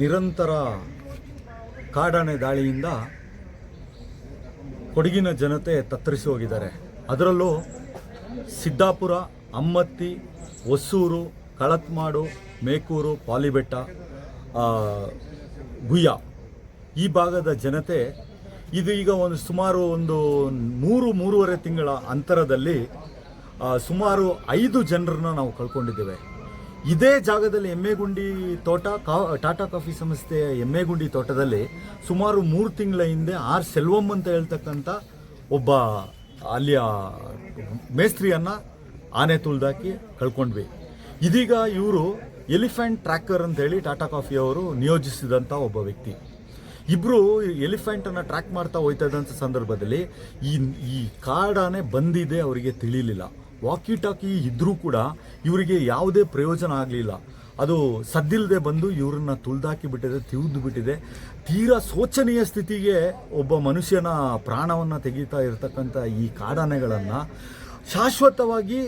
ನಿರಂತರ ಕಾಡಾನೆ ದಾಳಿಯಿಂದ ಕೊಡಗಿನ ಜನತೆ ತತ್ತರಿಸಿ ಹೋಗಿದ್ದಾರೆ. ಅದರಲ್ಲೂ ಸಿದ್ದಾಪುರ, ಅಮ್ಮತ್ತಿ, ಹೊಸೂರು, ಕಳತ್ಮಾಡು, ಮೇಕೂರು, ಪಾಲಿಬೆಟ್ಟ ಗುಯ್ಯ ಈ ಭಾಗದ ಜನತೆ ಇದು ಈಗ ಒಂದು ಸುಮಾರು ಒಂದು ಮೂರು, ಮೂರುವರೆ ತಿಂಗಳ ಅಂತರದಲ್ಲಿ ಸುಮಾರು ಐದು ಜನರನ್ನ ನಾವು ಕಳ್ಕೊಂಡಿದ್ದೇವೆ. ಇದೇ ಜಾಗದಲ್ಲಿ ಎಮ್ಮೆಗುಂಡಿ ತೋಟ ಟಾಟಾ ಕಾಫಿ ಸಂಸ್ಥೆಯ ಎಮ್ಮೆಗುಂಡಿ ತೋಟದಲ್ಲಿ ಸುಮಾರು ಮೂರು ತಿಂಗಳ ಹಿಂದೆ ಆರ್ ಸೆಲ್ವಂ ಅಂತ ಹೇಳ್ತಕ್ಕಂಥ ಒಬ್ಬ ಅಲ್ಲಿಯ ಮೇಸ್ತ್ರಿಯನ್ನ ಆನೆ ತುಳಿದಾಕಿ ಕಳ್ಕೊಂಡ್ವಿ. ಇದೀಗ ಇವರು ಎಲಿಫೆಂಟ್ ಟ್ರ್ಯಾಕರ್ ಅಂತ ಹೇಳಿ ಟಾಟಾ ಕಾಫಿ ಅವರು ನಿಯೋಜಿಸಿದಂಥ ಒಬ್ಬ ವ್ಯಕ್ತಿ. ಇಬ್ರು ಎಲಿಫೆಂಟನ್ನು ಟ್ರ್ಯಾಕ್ ಮಾಡ್ತಾ ಹೋಯ್ತಾ ಇದ್ದಂಥ ಸಂದರ್ಭದಲ್ಲಿ ಈ ಈ ಕಾಡಾನೆ ಬಂದಿದೆ ಅವರಿಗೆ ತಿಳಿಲಿಲ್ಲ. ವಾಕಿ ಟಾಕಿ ಇದ್ರೂ ಕೂಡ ಇವರಿಗೆ ಯಾವುದೇ ಪ್ರಯೋಜನ ಆಗಲಿಲ್ಲ. ಅದು ಸದ್ದಿಲ್ಲದೆ ಬಂದು ಇವ್ರನ್ನ ತುಳ್ದಾಕಿ ಬಿಟ್ಟಿದೆ, ತಿವಿದು ಬಿಟ್ಟಿದೆ. ತೀರಾ ಶೋಚನೀಯ ಸ್ಥಿತಿಗೆ ಒಬ್ಬ ಮನುಷ್ಯನ ಪ್ರಾಣವನ್ನು ತೆಗೀತಾ ಇರತಕ್ಕಂಥ ಈ ಕಾಡಾನೆಗಳನ್ನು ಶಾಶ್ವತವಾಗಿ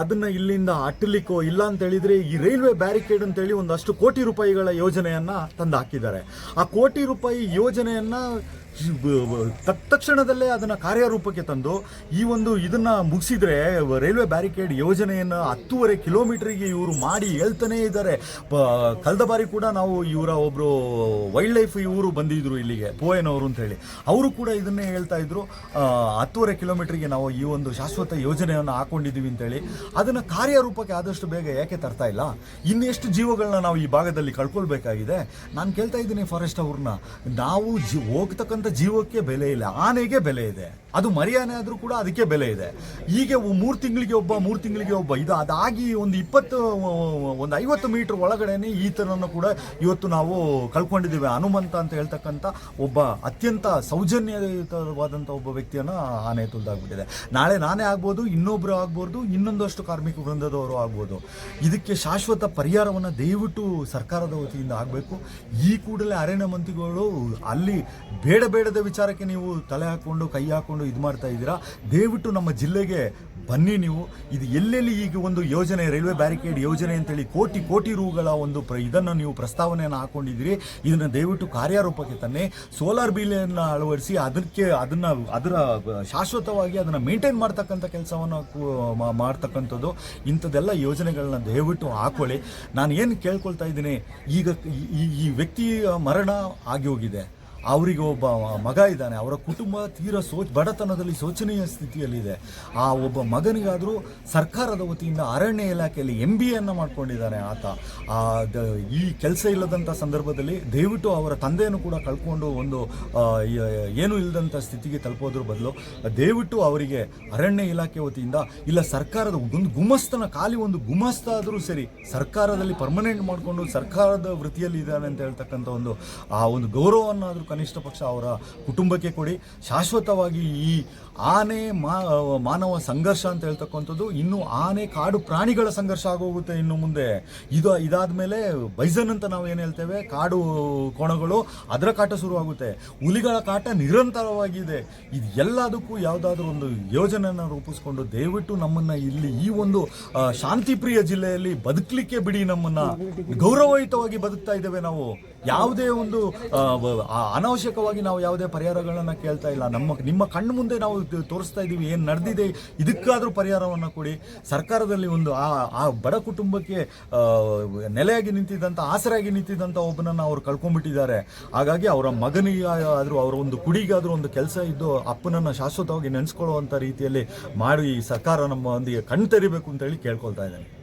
ಅದನ್ನು ಇಲ್ಲಿಂದ ಅಟ್ಟಲಿಕ್ಕೋ ಇಲ್ಲ ಅಂತ ಹೇಳಿದ್ರೆ ಈ ರೈಲ್ವೆ ಬ್ಯಾರಿಕೇಡ್ ಅಂತೇಳಿ ಒಂದಷ್ಟು ಕೋಟಿ ರೂಪಾಯಿಗಳ ಯೋಜನೆಯನ್ನು ತಂದು ಹಾಕಿದ್ದಾರೆ ಆ ಕೋಟಿ ರೂಪಾಯಿ ಯೋಜನೆಯನ್ನ ತತ್ಕ್ಷಣದಲ್ಲೇ ಅದನ್ನ ಕಾರ್ಯರೂಪಕ್ಕೆ ತಂದು ಈ ಒಂದು ಇದನ್ನ ಮುಗಿಸಿದ್ರೆ, ರೈಲ್ವೆ ಬ್ಯಾರಿಕೇಡ್ ಯೋಜನೆಯನ್ನು ಹತ್ತೂವರೆ ಕಿಲೋಮೀಟರ್ಗೆ ಇವರು ಮಾಡಿ ಹೇಳ್ತಾನೇ ಇದ್ದಾರೆ. ಕಳೆದ ಬಾರಿ ಕೂಡ ನಾವು ಇವರ ಒಬ್ರು ವೈಲ್ಡ್ ಲೈಫ್ ಇವರು ಬಂದಿದ್ರು ಇಲ್ಲಿಗೆ, ಪೋಯನವರು ಅಂತ ಹೇಳಿ ಅವರು ಕೂಡ ಇದನ್ನೇ ಹೇಳ್ತಾ ಇದ್ರು. ಹತ್ತೂವರೆ ಕಿಲೋಮೀಟರ್ಗೆ ನಾವು ಈ ಒಂದು ಶಾಶ್ವತ ಯೋಜನೆಯನ್ನು ಹಾಕೊಂಡಿದ್ದೀವಿ ಅಂತೇಳಿ. ಅದನ್ನ ಕಾರ್ಯರೂಪಕ್ಕೆ ಆದಷ್ಟು ಬೇಗ ಯಾಕೆ ತರ್ತಾ ಇಲ್ಲ? ಇನ್ನೆಷ್ಟು ಜೀವಗಳನ್ನ ನಾವು ಈ ಭಾಗದಲ್ಲಿ ಕಳ್ಕೊಳ್ಬೇಕಾಗಿದೆ? ನಾನು ಕೇಳ್ತಾ ಇದ್ದೀನಿ ಫಾರೆಸ್ಟ್ ಅವ್ರನ್ನ. ನಾವು ಜಿ, ಹೋಗ್ತಕ್ಕಂಥ ಜೀವಕ್ಕೆ ಬೆಲೆ ಇಲ್ಲ. ಆನೆಗೆ ಬೆಲೆ ಇದೆ. ಅದು ಮರಿಯಾನೆ ಆದರೂ ಕೂಡ ಅದಕ್ಕೆ ಬೆಲೆ ಇದೆ. ಹೀಗೆ ಮೂರು ತಿಂಗಳಿಗೆ ಒಬ್ಬ, ಮೂರು ತಿಂಗಳಿಗೆ ಒಬ್ಬ, ಇದು ಅದಾಗಿ ಒಂದು ಇಪ್ಪತ್ತು, ಒಂದು ಐವತ್ತು ಮೀಟರ್ ಒಳಗಡೆನೆ ಈ ಥರನ ಕೂಡ ಇವತ್ತು ನಾವು ಕಳ್ಕೊಂಡಿದ್ದೀವಿ. ಹನುಮಂತ ಅಂತ ಹೇಳ್ತಕ್ಕಂಥ ಒಬ್ಬ ಅತ್ಯಂತ ಸೌಜನ್ಯಯುತವಾದಂಥ ಒಬ್ಬ ವ್ಯಕ್ತಿಯನ್ನು ಆನೆ ತುಳಿದಾಗ್ಬಿಟ್ಟಿದೆ ನಾಳೆ ನಾನೇ ಆಗ್ಬೋದು ಇನ್ನೊಬ್ಬರು ಆಗ್ಬೋದು, ಇನ್ನೊಂದಷ್ಟು ಕಾರ್ಮಿಕ ವೃಂದದವರು ಆಗ್ಬೋದು. ಇದಕ್ಕೆ ಶಾಶ್ವತ ಪರಿಹಾರವನ್ನು ದಯವಿಟ್ಟು ಸರ್ಕಾರದ ವತಿಯಿಂದ ಆಗಬೇಕು. ಈ ಕೂಡಲೇ ಅರಣ್ಯ ಮಂತ್ರಿಗಳು ಅಲ್ಲಿ ಬೇಡ ಬೇಡದ ವಿಚಾರಕ್ಕೆ ನೀವು ತಲೆ ಹಾಕ್ಕೊಂಡು ಕೈ ಹಾಕ್ಕೊಂಡು ಇದು ಮಾಡ್ತಾ ಇದ್ದೀರಾ? ದಯವಿಟ್ಟು ನಮ್ಮ ಜಿಲ್ಲೆಗೆ ಬನ್ನಿ ನೀವು. ಇದು ಎಲ್ಲೆಲ್ಲಿ ಈಗ ಒಂದು ಯೋಜನೆ, ರೈಲ್ವೆ ಬ್ಯಾರಿಕೇಡ್ ಯೋಜನೆ ಅಂತೇಳಿ ಕೋಟಿ ಕೋಟಿ ರೂಗಳ ಒಂದು ಪ್ರ, ಇದನ್ನು ನೀವು ಪ್ರಸ್ತಾವನೆಯನ್ನು ಹಾಕೊಂಡಿದ್ದೀರಿ. ಇದನ್ನು ದಯವಿಟ್ಟು ಕಾರ್ಯರೂಪಕ್ಕೆ ತನ್ನಿ. ಸೋಲಾರ್ ಬಿಲನ್ನು ಅಳವಡಿಸಿ ಅದಕ್ಕೆ ಅದನ್ನು, ಅದರ ಶಾಶ್ವತವಾಗಿ ಅದನ್ನು ಮೇಂಟೈನ್ ಮಾಡ್ತಕ್ಕಂಥ ಕೆಲಸವನ್ನು ಮಾಡ್ತಕ್ಕಂಥದ್ದು. ಇಂಥದ್ದೆಲ್ಲ ಯೋಜನೆಗಳನ್ನ ದಯವಿಟ್ಟು ಹಾಕೊಳ್ಳಿ. ನಾನು ಏನು ಕೇಳ್ಕೊಳ್ತಾ ಇದ್ದೀನಿ, ಈಗ ಈ ಈ ವ್ಯಕ್ತಿಯ ಮರಣ ಆಗಿ ಹೋಗಿದೆ. ಅವರಿಗೆ ಒಬ್ಬ ಮಗ ಇದ್ದಾನೆ. ಅವರ ಕುಟುಂಬ ತೀರ ಸೋ ಬಡತನದಲ್ಲಿ ಶೋಚನೀಯ ಸ್ಥಿತಿಯಲ್ಲಿದೆ. ಆ ಒಬ್ಬ ಮಗನಿಗಾದರೂ ಸರ್ಕಾರದ ವತಿಯಿಂದ ಅರಣ್ಯ ಇಲಾಖೆಯಲ್ಲಿ ಎಂ ಬಿ ಎನ್ನು ಮಾಡ್ಕೊಂಡಿದ್ದಾನೆ ಆತ. ಈ ಕೆಲಸ ಇಲ್ಲದಂಥ ಸಂದರ್ಭದಲ್ಲಿ ದಯವಿಟ್ಟು ಅವರ ತಂದೆಯನ್ನು ಕೂಡ ಕಳ್ಕೊಂಡು ಒಂದು ಏನು ಇಲ್ಲದಂಥ ಸ್ಥಿತಿಗೆ ತಲುಪೋದ್ರ ಬದಲು ದಯವಿಟ್ಟು ಅವರಿಗೆ ಅರಣ್ಯ ಇಲಾಖೆ ವತಿಯಿಂದ ಇಲ್ಲ ಸರ್ಕಾರದ ಒಂದು ಗುಮಸ್ತನ ಖಾಲಿ ಒಂದು ಗುಮಸ್ತ ಆದರೂ ಸರಿ ಸರ್ಕಾರದಲ್ಲಿ ಪರ್ಮನೆಂಟ್ ಮಾಡಿಕೊಂಡು ಸರ್ಕಾರದ ವೃತ್ತಿಯಲ್ಲಿ ಇದ್ದಾನೆ ಅಂತ ಹೇಳ್ತಕ್ಕಂಥ ಒಂದು, ಆ ಒಂದು ಗೌರವವನ್ನಾದರೂ ಕನಿಷ್ಠ ಪಕ್ಷ ಅವರ ಕುಟುಂಬಕ್ಕೆ ಕೊಡಿ. ಶಾಶ್ವತವಾಗಿ ಈ ಆನೆ ಮಾನವ ಸಂಘರ್ಷ ಅಂತ ಹೇಳ್ತಕ್ಕಂಥದ್ದು ಇನ್ನು ಆನೆ ಕಾಡು ಪ್ರಾಣಿಗಳ ಸಂಘರ್ಷ ಆಗೋಗುತ್ತೆ ಇನ್ನು ಮುಂದೆ. ಇದು, ಇದಾದ್ಮೇಲೆ ಬೈಸನ್ ಅಂತ ನಾವು ಏನು ಹೇಳ್ತೇವೆ? ಕಾಡು ಕೋಣಗಳು ಅದರ ಕಾಟ ಶುರುವಾಗುತ್ತೆ. ಹುಲಿಗಳ ಕಾಟ ನಿರಂತರವಾಗಿದೆ. ಇದು ಎಲ್ಲದಕ್ಕೂ ಯಾವುದಾದ್ರೂ ಒಂದು ಯೋಜನೆಯನ್ನು ರೂಪಿಸ್ಕೊಂಡು ದಯವಿಟ್ಟು ನಮ್ಮನ್ನ ಇಲ್ಲಿ ಈ ಒಂದು ಶಾಂತಿಪ್ರಿಯ ಜಿಲ್ಲೆಯಲ್ಲಿ ಬದುಕಲಿಕ್ಕೆ ಬಿಡಿ ನಮ್ಮನ್ನ. ಗೌರವಯುತವಾಗಿ ಬದುಕ್ತಾ ಇದ್ದೇವೆ ನಾವು. ಯಾವುದೇ ಒಂದು ಅನಾವಶ್ಯಕವಾಗಿ ನಾವು ಯಾವುದೇ ಪರಿಹಾರಗಳನ್ನು ಕೇಳ್ತಾ ಇಲ್ಲ. ನಮ್ಮ, ನಿಮ್ಮ ಕಣ್ಣು ಮುಂದೆ ನಾವು ತೋರಿಸ್ತಾ ಇದ್ದೀವಿ, ಏನು ನಡೆದಿದೆ, ಇದಕ್ಕಾದ್ರೂ ಪರಿಹಾರವನ್ನು ಕೊಡಿ. ಸರ್ಕಾರದಲ್ಲಿ ಒಂದು ಆ ಆ ಬಡ ಕುಟುಂಬಕ್ಕೆ ನೆಲೆಯಾಗಿ ನಿಂತಿದ್ದಂಥ ಆಸರೆಯಾಗಿ ನಿಂತಿದ್ದಂಥ ಒಬ್ಬನನ್ನ ಅವ್ರು ಕಳ್ಕೊಂಡ್ಬಿಟ್ಟಿದ್ದಾರೆ. ಹಾಗಾಗಿ ಅವರ ಮಗನಿಗೆ ಆದರೂ ಅವರ ಒಂದು ಕುಡಿಗಾದ್ರೂ ಒಂದು ಕೆಲಸ ಇದ್ದು ಅಪ್ಪನನ್ನ ಶಾಶ್ವತವಾಗಿ ನೆನೆಸ್ಕೊಳ್ಳುವಂಥ ರೀತಿಯಲ್ಲಿ ಮಾಡಿ ಸರ್ಕಾರ ನಮ್ಮೊಂದಿಗೆ ಒಂದಿಗೆ ಕಣ್ ತೆರಿಬೇಕು ಅಂತೇಳಿ ಕೇಳ್ಕೊಳ್ತಾ ಇದ್ದೇನೆ.